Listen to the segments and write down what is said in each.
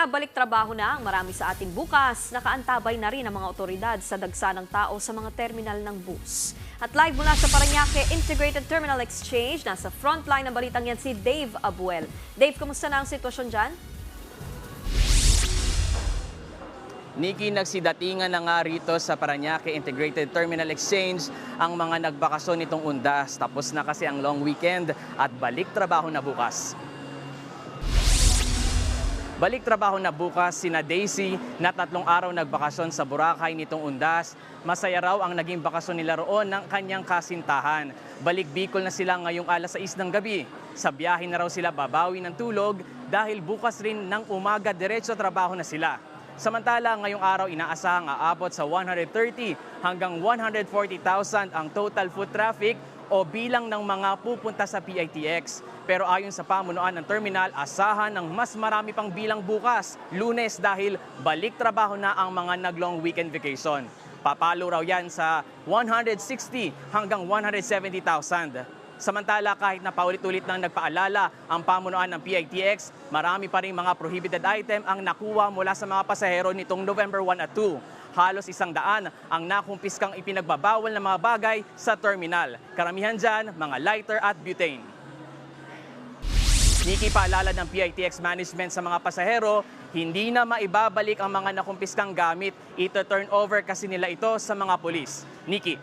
nga balik trabaho na ang marami sa ating bukas, nakaantabay na rin ang mga otoridad sa dagsa ng tao sa mga terminal ng bus. At live mula sa Paranaque Integrated Terminal Exchange, nasa frontline ng balitang yan si Dave Abuel. Dave, kumusta na ang sitwasyon dyan? Niki, nagsidatingan na nga rito sa Paranaque Integrated Terminal Exchange ang mga nagbakasyon nitong undas. Tapos na kasi ang long weekend at balik trabaho na bukas. Balik trabaho na bukas sina Daisy na tatlong araw nagbakasyon sa Boracay nitong undas. Masaya raw ang naging bakasyon nila roon ng kanyang kasintahan. Balik Bicol na sila ngayong alas 6 ng gabi. Sa biyahe na raw sila babawi ng tulog dahil bukas rin ng umaga diretso trabaho na sila. Samantala, ngayong araw inaasahang aabot sa 130 hanggang 140,000 ang total foot traffic o bilang ng mga pupunta sa PITX. Pero ayon sa pamunuan ng terminal, asahan ng mas marami pang bilang bukas, lunes dahil balik trabaho na ang mga nag-long weekend vacation. Papalo raw yan sa 160 hanggang 170,000. Samantala, kahit na paulit-ulit nang nagpaalala ang pamunuan ng PITX, marami pa rin mga prohibited item ang nakuha mula sa mga pasahero nitong November 1 at 2 halos isang daan ang nakumpiskang ipinagbabawal na mga bagay sa terminal. Karamihan dyan, mga lighter at butane. Niki paalala ng PITX management sa mga pasahero, hindi na maibabalik ang mga nakumpiskang gamit. Ito turn over kasi nila ito sa mga polis. Niki.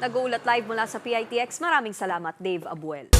Nag-uulat live mula sa PITX. Maraming salamat, Dave Abuel.